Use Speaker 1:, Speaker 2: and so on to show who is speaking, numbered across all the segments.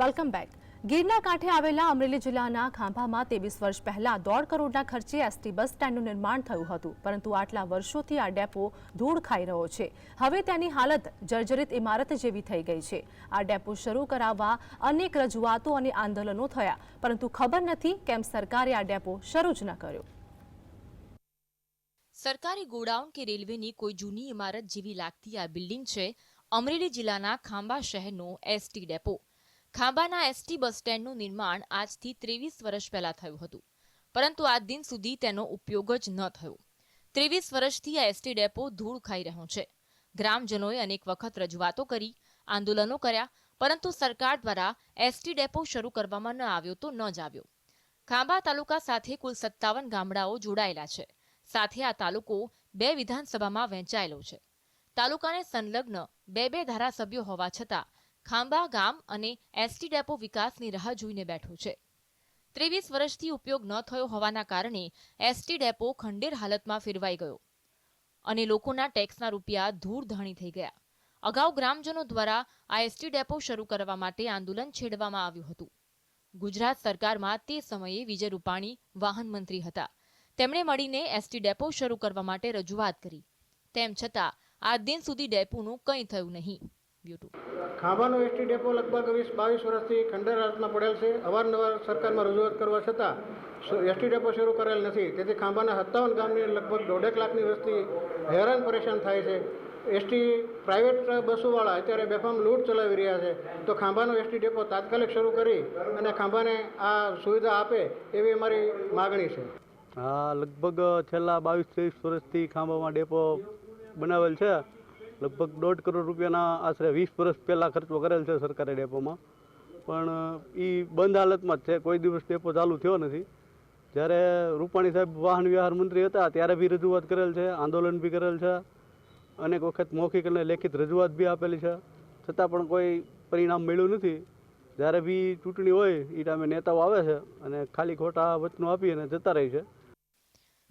Speaker 1: Welcome back. ગીરના કાંઠે આવેલા અમરેલી જિલ્લાના ખાંભામાં ત્રેવીસ વર્ષ પહેલા દોઢ કરોડના ખર્ચે એસટી બસ સ્ટેન્ડનું નિર્માણ થયું હતું, પરંતુ આટલા વર્ષોથી આ ડેપો ધૂળ ખાઈ રહ્યો છે. હવે તેની હાલત જર્જરિત ઇમારત જેવી થઈ ગઈ છે. આ ડેપો શરૂ કરાવવા અનેક રજૂઆતો અને આંદોલનો થયા, પરંતુ ખબર નથી કેમ સરકારે આ ડેપો શરૂ જ ન કર્યો.
Speaker 2: સરકારી ગોડાઉન કે રેલવેની કોઈ જૂની ઇમારત જેવી લાગતી આ બિલ્ડિંગ છે અમરેલી જિલ્લાના ખાંભા શહેરનો એસટી ડેપો. ખાંબાના એસટી બસ સ્ટેન્ડનું નિર્માણ આજથી ત્રેવીસ વર્ષ પહેલા થયું હતું. પરંતુ આજ દિન સુધી તેનો ઉપયોગ જ ન થયો. ત્રેવીસ વર્ષથી આ એસટી ડેપો ધૂળ ખાઈ રહ્યો છે. ગ્રામજનોએ અનેક વખત રજૂઆતો કરી, આંદોલનો કર્યા, પરંતુ સરકાર દ્વારા એસટી ડેપો શરૂ કરવામાં ન આવ્યો તો ન જ આવ્યો. ખાંબા તાલુકા સાથે કુલ સત્તાવન ગામડાઓ જોડાયેલા છે. સાથે આ તાલુકો બે વિધાનસભામાં વહેંચાયેલો છે. તાલુકાને સંલગ્ન બે બે ધારાસભ્યો હોવા છતાં ખાંબા ગામ અને એસટી ડેપો વિકાસની રાહ જોઈને બેઠો છે. ત્રેવીસ વર્ષથી ઉપયોગ ન થયો હોવાના કારણે એસટી ડેપો ખંડેર હાલતમાં ફેરવાઈ ગયો અને લોકોના ટેક્સના રૂપિયા ધૂળધણી થઈ ગયા. અગાઉ ગ્રામજનો દ્વારા આ એસટી ડેપો શરૂ કરવા માટે આંદોલન છેડવામાં આવ્યું હતું. ગુજરાત સરકારમાં તે સમયે વિજય રૂપાણી વાહન મંત્રી હતા. તેમણે મળીને એસટી ડેપો શરૂ કરવા માટે રજૂઆત કરી. તેમ છતાં આ દિન સુધી ડેપોનું કંઈ થયું નહીં. બ્યુટુ.
Speaker 3: ખાંભાનો એસટી ડેપો લગભગ વીસ બાવીસ વર્ષથી ખંડેર હાલતમાં પડેલ છે. અવારનવાર સરકારમાં રજૂઆત કરવા છતાં એસટી ડેપો શરૂ કરેલ નથી. તેથી ખાંભાના સત્તાવન ગામની લગભગ દોઢેક લાખની વસ્તી હેરાન પરેશાન થાય છે. એસટી પ્રાઇવેટ બસોવાળા અત્યારે બેફામ લૂંટ ચલાવી રહ્યા છે. તો ખાંભાનો એસટી ડેપો તાત્કાલિક શરૂ કરી અને ખાંભાને આ સુવિધા આપે એવી અમારી માગણી છે.
Speaker 4: હા લગભગ છેલ્લા બાવીસ ત્રેવીસ વર્ષથી ખાંભામાં ડેપો બનાવેલ છે. લગભગ દોઢ કરોડ રૂપિયાના આશરે વીસ વર્ષ પહેલાં ખર્ચો કરેલ છે સરકારી ડેપોમાં. પણ એ બંધ હાલતમાં જ છે. કોઈ દિવસ ડેપો ચાલુ થયો નથી. જ્યારે રૂપાણી સાહેબ વાહન વ્યવહાર મંત્રી હતા, ત્યારે બી રજૂઆત કરેલ છે, આંદોલન બી કરેલ છે. અનેક વખત મૌખિક અને લેખિત રજૂઆત બી આપેલી છે. છતાં પણ કોઈ પરિણામ મળ્યું નથી. જ્યારે બી ચૂંટણી હોય એ ટાઈમે નેતાઓ આવે છે અને ખાલી ખોટા વચનો આપી અને જતા રહે છે.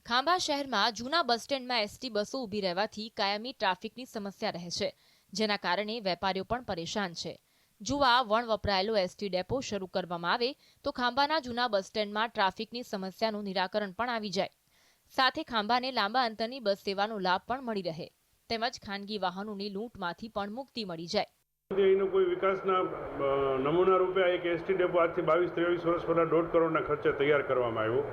Speaker 2: ખાંભા શહેરમાં જૂના બસ સ્ટેન્ડમાં એસટી બસો ઊભી રહેવાથી કાયમી ટ્રાફિકની સમસ્યા રહે છે, જેના કારણે વેપારીઓ પણ પરેશાન છે. જુવા વણ વપરાયેલો એસટી ડેપો શરૂ કરવામાં આવે તો ખાંભાના જૂના બસ સ્ટેન્ડમાં ટ્રાફિકની સમસ્યાનું નિરાકરણ પણ આવી જાય. સાથે ખાંભાને લાંબા અંતરની બસ સેવાનો લાભ પણ મળી રહે, તેમજ ખાનગી વાહનોની લૂંટમાંથી પણ મુક્તિ મળી જાય.
Speaker 5: અહીંનો કોઈ વિકાસના નમૂના રૂપે એક એસટી ડેપો આજથી બાવીસ, ત્રેવીસ વર્ષ પહેલાં દોઢ કરોડના ખર્ચે તૈયાર કરવામાં આવ્યો.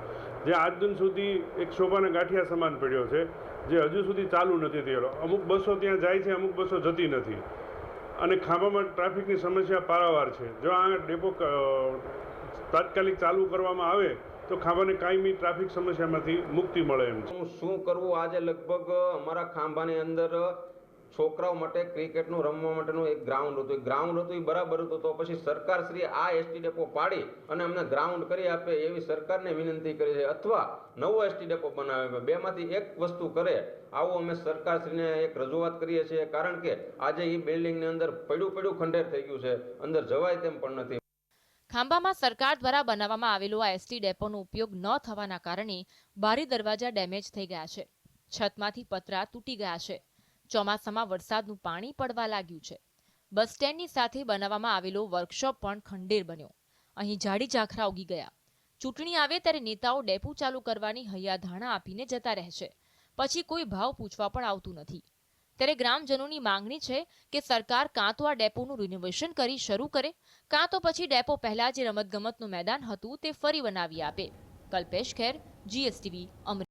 Speaker 5: જે આજ દિન સુધી એક શોભાના ગાંઠિયા સમાન પડ્યો છે, જે હજુ સુધી ચાલુ નથી થયેલો. અમુક બસો ત્યાં જાય છે, અમુક બસો જતી નથી. અને ખાંભામાં ટ્રાફિકની સમસ્યા પારાવાર છે. જો આ ડેપો તાત્કાલિક ચાલુ કરવામાં આવે, તો ખાંભાને કાયમી ટ્રાફિક સમસ્યામાંથી મુક્તિ મળે એમ છે.
Speaker 6: શું કરવું? આજે લગભગ અમારા ખાંભાની અંદર છોકરાઓ માટે ક્રિકેટનું રમવા માટેનું એક ગ્રાઉન્ડ હતું. એ ગ્રાઉન્ડ હતું એ બરાબર હતું, તો પછી સરકાર શ્રી આ એસટી ડેપો પાડી અને અમને ગ્રાઉન્ડ કરી આપે એવી સરકારને વિનંતી કરી છે. અથવા નવો એસટી ડેપો બનાવે બેમાંથી એક વસ્તુ કરે, આવું અમે સરકારશ્રીને એક રજૂઆત કરીએ છીએ. કારણ કે આજે એ બિલ્ડિંગની અંદર પડ્યું પડ્યું ખંડેર થઈ ગયું છે. અંદર જવાય તેમ પણ નથી.
Speaker 2: ખાંભામાં સરકાર દ્વારા બનાવવામાં આવેલું આ એસટી ડેપોનો ઉપયોગ ન થવાના કારણે બારી દરવાજા ડેમેજ થઈ ગયા છે. છતમાંથી પતરા તૂટી ગયા છે. ચોમાસામાં વરસાદનું પાણી પડવા લાગ્યું છે. બસ સ્ટેન્ડની સાથે બનાવવામાં આવેલો વર્કશોપ પણ ખંડેર બન્યો. અહીં ઝાડી ઝાખરા ઉગી ગયા. ચૂંટણી આવે ત્યારે નેતાઓ ડેપો ચાલુ કરવાની હૈયાધારણા આપીને જતા રહેશે પછી કોઈ ભાવ પૂછવા પણ આવતું નથી. ત્યારે ગ્રામજનોની માંગણી છે કે સરકાર કાં તો આ ડેપોનું રિનોવેશન કરી શરૂ કરે, કાં તો પછી ડેપો પહેલા જે રમતગમતનું મેદાન હતું તે ફરી બનાવી આપે. કલ્પેશ ખેર જીએસટીવી અમરેલી.